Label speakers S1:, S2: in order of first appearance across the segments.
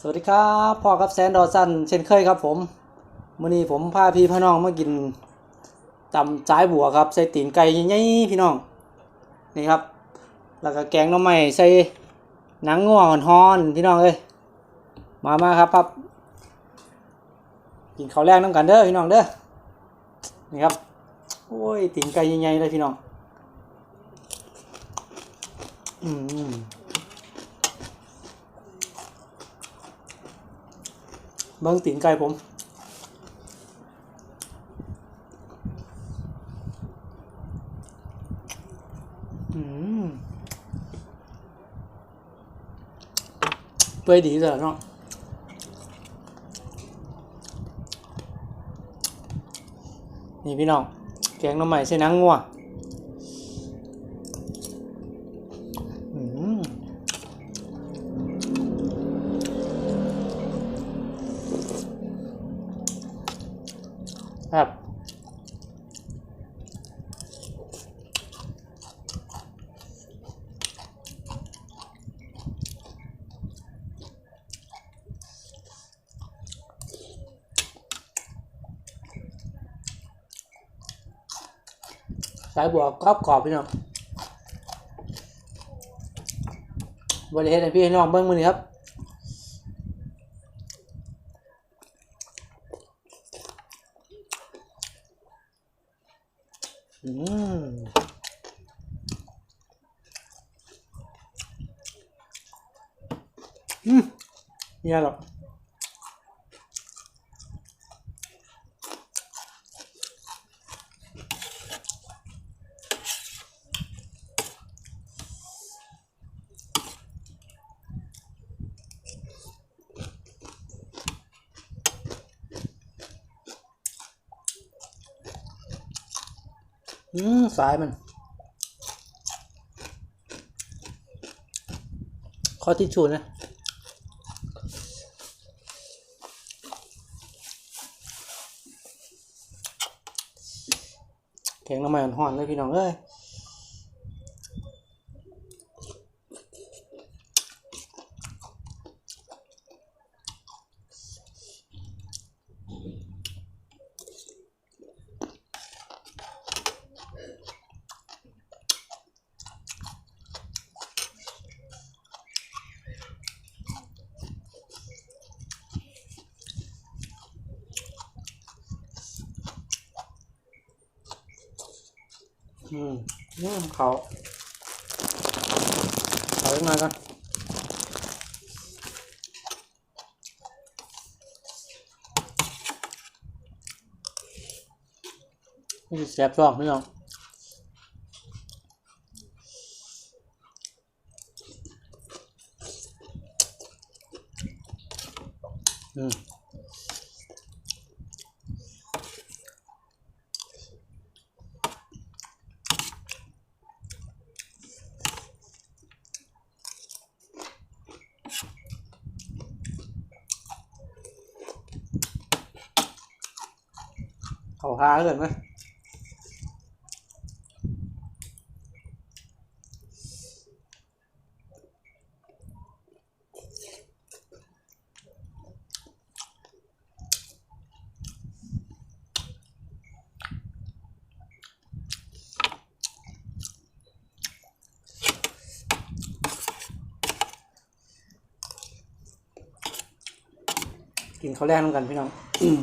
S1: สวัสดีครับพ่อครับแซนดอสันเช่นเคยครับผมมื้อนี้ผมพาพี่พี่น้องมากินตำจ้ายบัวครับ ใส่ตีนไก่ใหญ่ๆพี่น้องนี่ครับ แล้วก็แกงหน่อไม้ใส่หนังง่วงฮ้อนพี่น้องเอ้ยมามาครับครับกินข้าวแรกน้ำกันเด้อพี่น้องเด้อนี่ครับโอ้ยตีนไก่ใหญ่ๆเลยพี่น้องอืม เบิ้งตีนไก่ผมอืมเปื่อยดีจ้ะเนาะนี่พี่น้องแกงน้ำใหม่ใส่นังงัว ครับสายบัวกรอบกรอบพี่น้องบริเฮ็ดให้พี่ให้น้องเบิ้งมือครับ อืมอืมเนี่ยหรอก อืมสายมัน ขอที่ชูนะแข็งน้ำมันห่อนเลยพี่น้องเอ้ย อืมอืมเขาเขาอีกหน่อยกันนี่แซ่บช่องพี่น้องอืม เกินไหมกินข้าวแรกน้ำกันพี่น้อง อืม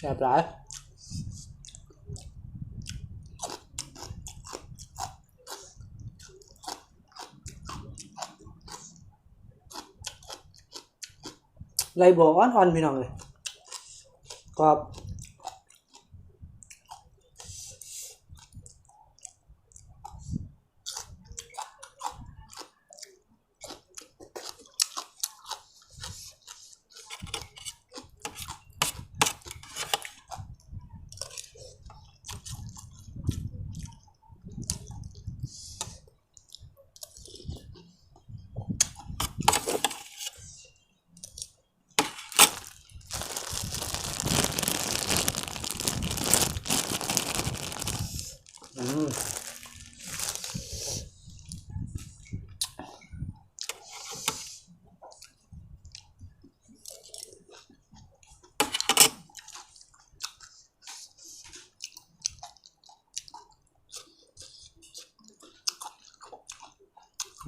S1: แบบหลายไรบัวอ่อนๆพี่น้องเลยกรอบ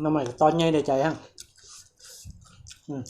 S1: น้ำใหม่ตอนไงได้ใจฮะอืม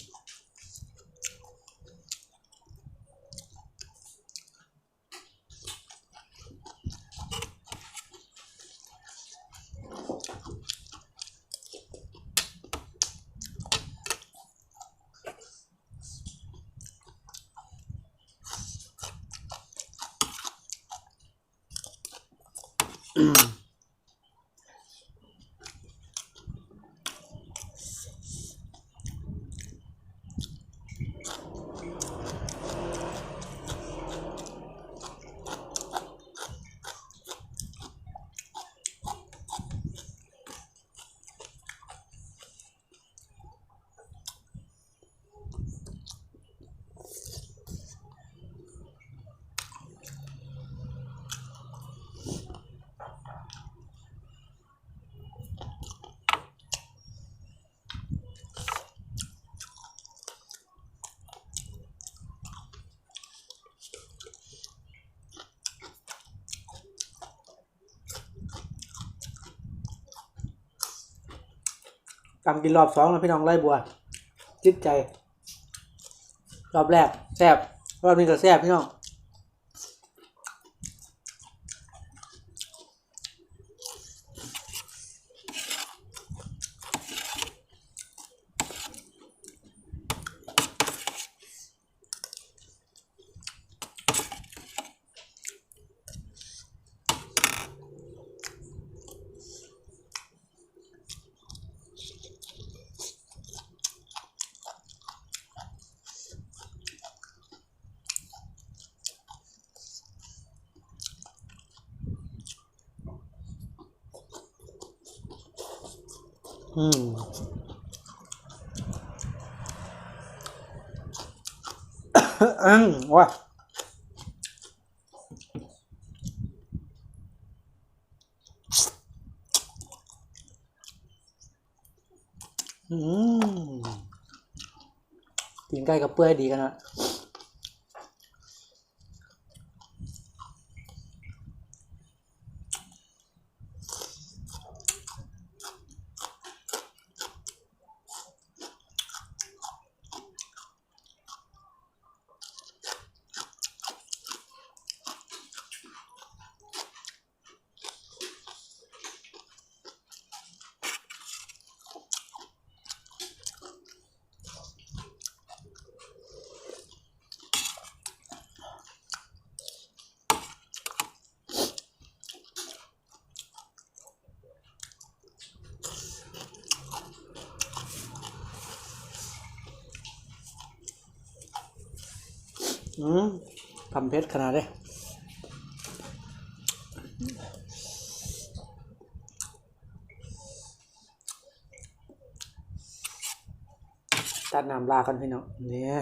S1: ำกินรอบสองแล้วพี่น้องไล่บัวจิตใจ รอบแรกแซ่บรอบนี้ก็แซ่บพี่น้อง อืมอืมว่ะอืมตีนไก่กับเปื่อยดีกันนะ อืมทำเพชรขนาดเลยตัดน้ำลากันพี่น้องเนี่ย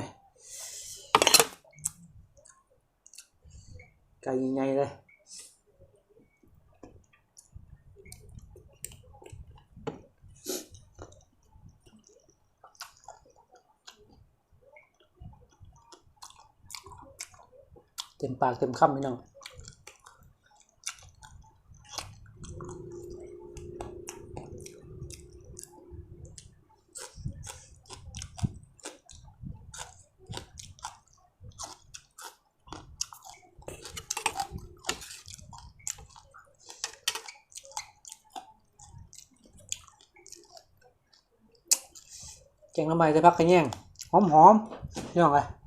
S1: ไก่ใหญ่เลย ปากเต็มคำพี่น้องแกงน้ำใบใส่ผักกระแยงหอมหอมๆพี่น้องเลย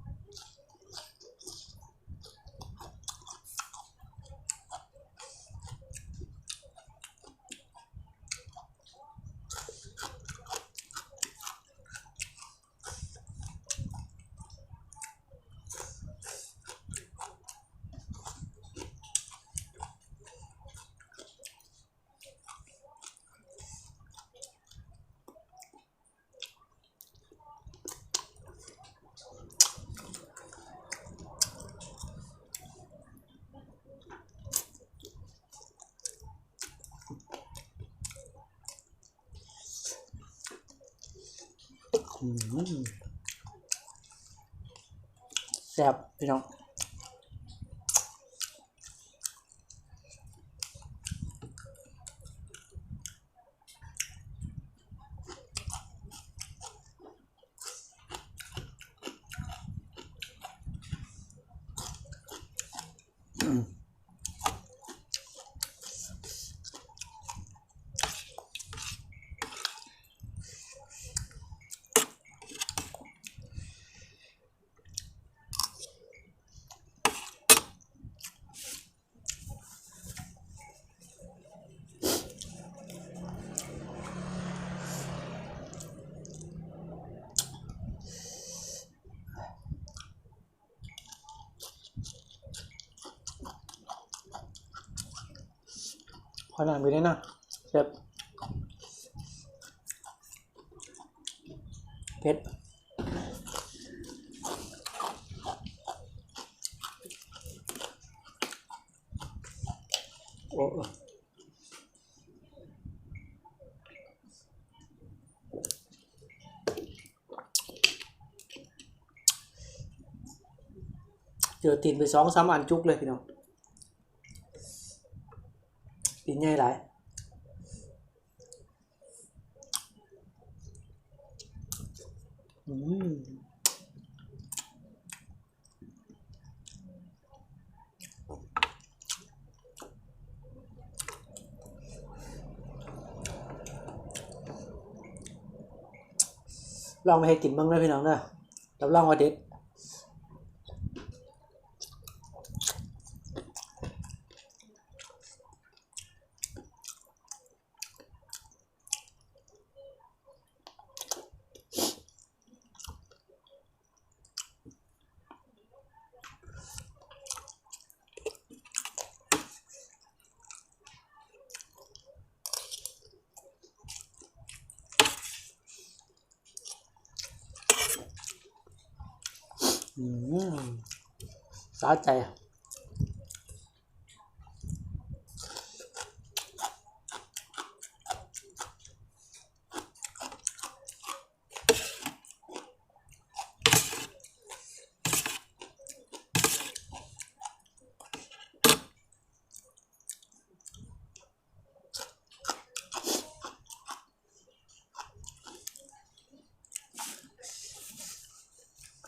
S1: แซ่บพี่น้อง ขนาดไปได้นะแบบเผ็ดโอ้เจอตีนไปสองสามอันจุกเลยพี่น้อง ตีน ใหญ่หลายอืมลองไปให้กินบ้างนะพี่น้องนะรับรองว่าเด็ด อืม สาใจอะ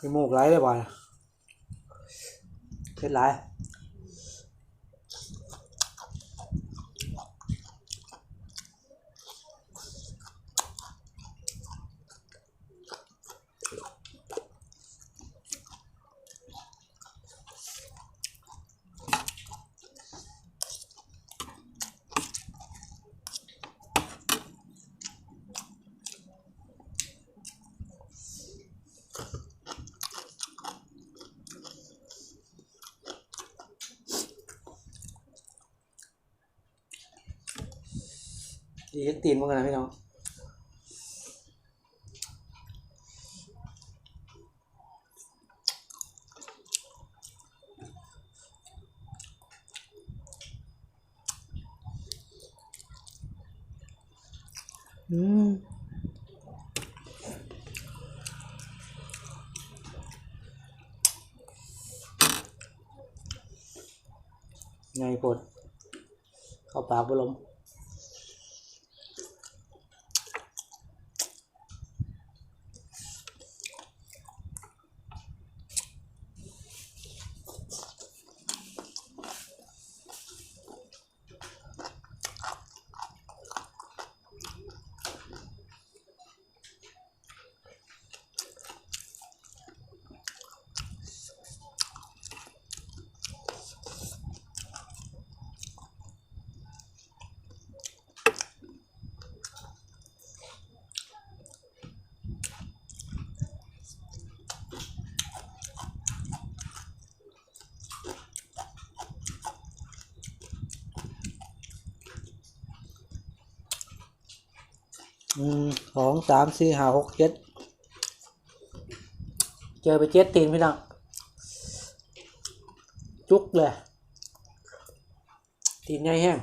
S1: มีมูกไหลเลยบ่อย เผ็ ดหลายดีเห็นตีนมันกันนะพี่น้องอืมไงปวดเข้าปากบุลม หนึ่ง สองสามสี่ห้าหกเจ็ดเจอไปเจ็ดตีนพี่น้องจุกเลยตีนใหญ่แห้ง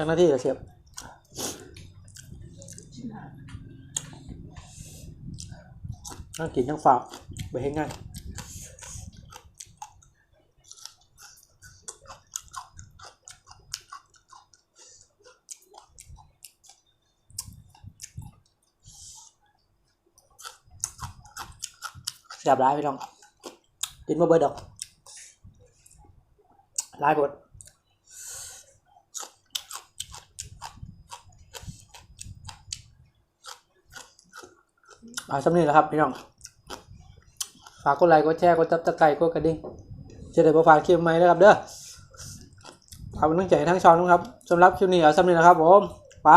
S1: จากหน้าที่เหรอเชฟนั่งกินยังฝากไปให้ง่ายแซ่บร้ายพี่น้องกินมาเบิดดอกร้ายบด เอาสำนีแหละครับพี่น้อง ฝากกดไลค์กดแชร์กดตับสไครต์กดกระดิ่งจะได้ประฟาเคลิปใหม่นะครับเด้อขอบคุณทั้งใจทั้งช่องนะครับสำหรับคลิปนี้เอาสำนีแหละครับผม ไป